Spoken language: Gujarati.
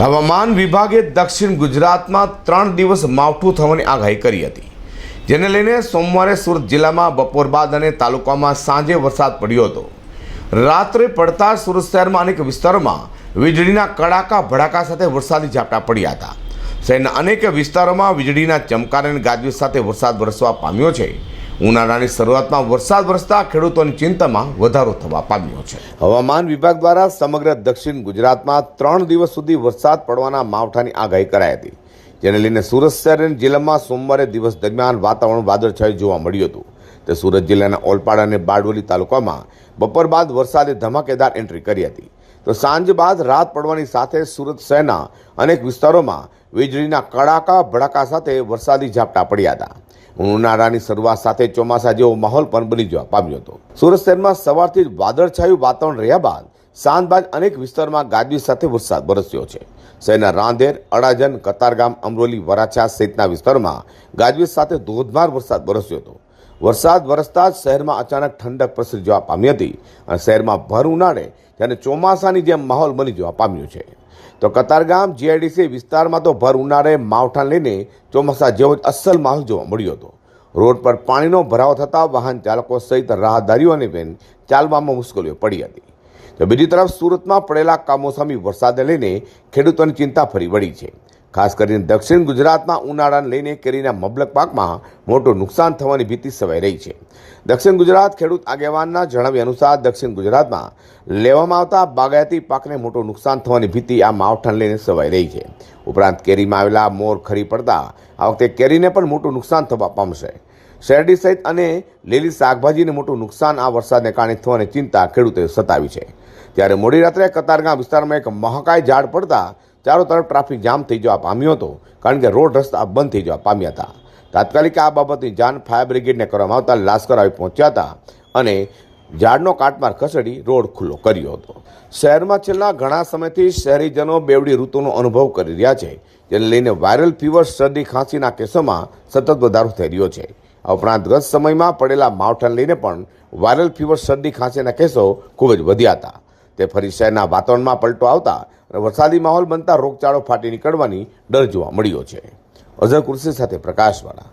હવામાન વિભાગે દક્ષિણ ગુજરાતમાં ત્રણ દિવસ માવઠું થવાની આગાહી કરી હતી. જેને લઈને સોમવારે સુરત જિલ્લામાં બપોર બાદ અને તાલુકામાં સાંજે વરસાદ પડ્યો હતો. રાત્રે પડતા સુરત શહેરમાં અનેક વિસ્તારોમાં વીજળીના કડાકા, ભડાકા સાથે વરસાદી ઝાપટા પડ્યા હતા. શહેરના અનેક વિસ્તારોમાં વીજળીના ચમકાર અને ગાજવીજ સાથે વરસાદ વરસવા પામ્યો છે. ઉનાળાની શરૂઆતમાં વરસાદ વરસતા ખેડૂતોની ચિંતામાં વધારો થવા પામ્યો છે. હવામાન વિભાગ દ્વારા સમગ્ર દક્ષિણ ગુજરાતમાં ત્રણ દિવસ સુધી વરસાદ પડવાના માવઠાની આગાહી કરાઈ હતી, જેને લઈને સુરત શહેર જિલ્લામાં સોમવારે દિવસ દરમિયાન વાતાવરણ વાદળછાયું જોવા મળ્યું હતું. તે સુરત જિલ્લાના ઓલપાડ અને બારડોલી તાલુકામાં બપોર બાદ વરસાદે ધમાકેદાર એન્ટ્રી કરી હતી. તો સાંજ બાદ રાત પડવાની સાથે સુરત શહેરના અનેક વિસ્તારોમાં વીજળીના કડાકા ભડાકા સાથે વરસાદી ઝાપટા પડ્યા હતા. ઉનાળાની શરૂઆત સાથે ચોમાસા જેવો માહોલ પણ બની જવા પામ્યો હતો. સુરત શહેરમાં સવારથી જ વાદળછાયું વાતાવરણ રહ્યા બાદ સાંજ બાદ અનેક વિસ્તારોમાં ગાજવીજ સાથે વરસાદ વરસ્યો છે. શહેરના રાંધેર, અડાજન, કતારગામ, અમરોલી, વરાછા સહિતના વિસ્તારમાં ગાજવીજ સાથે ધોધમાર વરસાદ વરસ્યો હતો. વરસાદ વરસતા જ શહેરમાં અચાનક ઠંડક પ્રસરી જવા પામી હતી અને શહેરમાં ભર ઉનાળે ત્યારે ચોમાસાની જેમ માહોલ બની જવા પામ્યો છે. તો કતારગામ જીઆઈડીસી વિસ્તારમાં તો ભર ઉનાળે માવઠા લઈને ચોમાસા જેવો જ અસલ માહોલ જોવા મળ્યો હતો. રોડ પર પાણીનો ભરાવ થતાં વાહન ચાલકો સહિત રાહદારીઓને બેન ચાલવામાં મુશ્કેલીઓ પડી હતી. તો બીજી તરફ સુરતમાં પડેલા કામોસામી વરસાદને લઈને ખેડૂતોની ચિંતા ફરી વળી છે. ખાસ કરીને દક્ષિણ ગુજરાતમાં ઉનાળાને લઈને કેરીના મબલક પાકમાં મોટું નુકસાન થવાની ભીતિ સેવાઈ રહી છે. દક્ષિણ ગુજરાત ખેડૂત આગેવાનના જણાવ્યા અનુસાર દક્ષિણ ગુજરાતમાં લેવામાં આવતા બાગાયતી પાકને મોટું નુકસાન થવાની ભીતિ આ માવઠાને લઈને સેવાઈ રહી છે. ઉપરાંત કેરીમાં આવેલા મોર ખરી પડતા આ વખતે કેરીને પણ મોટું નુકસાન થવા પામશે. શેરડી સહિત અને લીલી શાકભાજીને મોટું નુકસાન આ વરસાદને કારણે થવાની ચિંતા ખેડૂતોએ સતાવી છે. ત્યારે મોડી રાત્રે કતારગામ વિસ્તારમાં એક મહાકાય ઝાડ પડતા ચારો તરફ ટ્રાફિક જામ થઈ જવા પામ્યો હતો, કારણ કે રોડ રસ્તા બંધ થઈ જવા પામ્યા હતા. તાત્કાલિક આ બાબતની જાણ ફાયર બ્રિગેડને કરવામાં આવતા લાશ્કર આવી પહોંચ્યા હતા અને ઝાડનો કાટમાર ખસેડી રોડ ખુલ્લો કર્યો હતો. શહેરમાં છેલ્લા ઘણા સમયથી શહેરીજનો બેવડી ઋતુનો અનુભવ કરી રહ્યા છે, જેને લઈને વાયરલ ફીવર શરદી, ખાંસીના કેસોમાં સતત વધારો થઈ રહ્યો છે. ઉપરાંત ગત સમયમાં પડેલા માવઠાને લઈને પણ વાયરલ ફીવર શરદી, ખાંસીના કેસો ખૂબ જ વધ્યા હતા. તે ફરી શહેરના વાતાવરણમાં પલટો આવતા અને વરસાદી માહોલ બનતા રોગચાળો ફાટી નીકળવાની ડર જોવા મળ્યો છે. અઝર કુર્સી સાથે પ્રકાશવાળા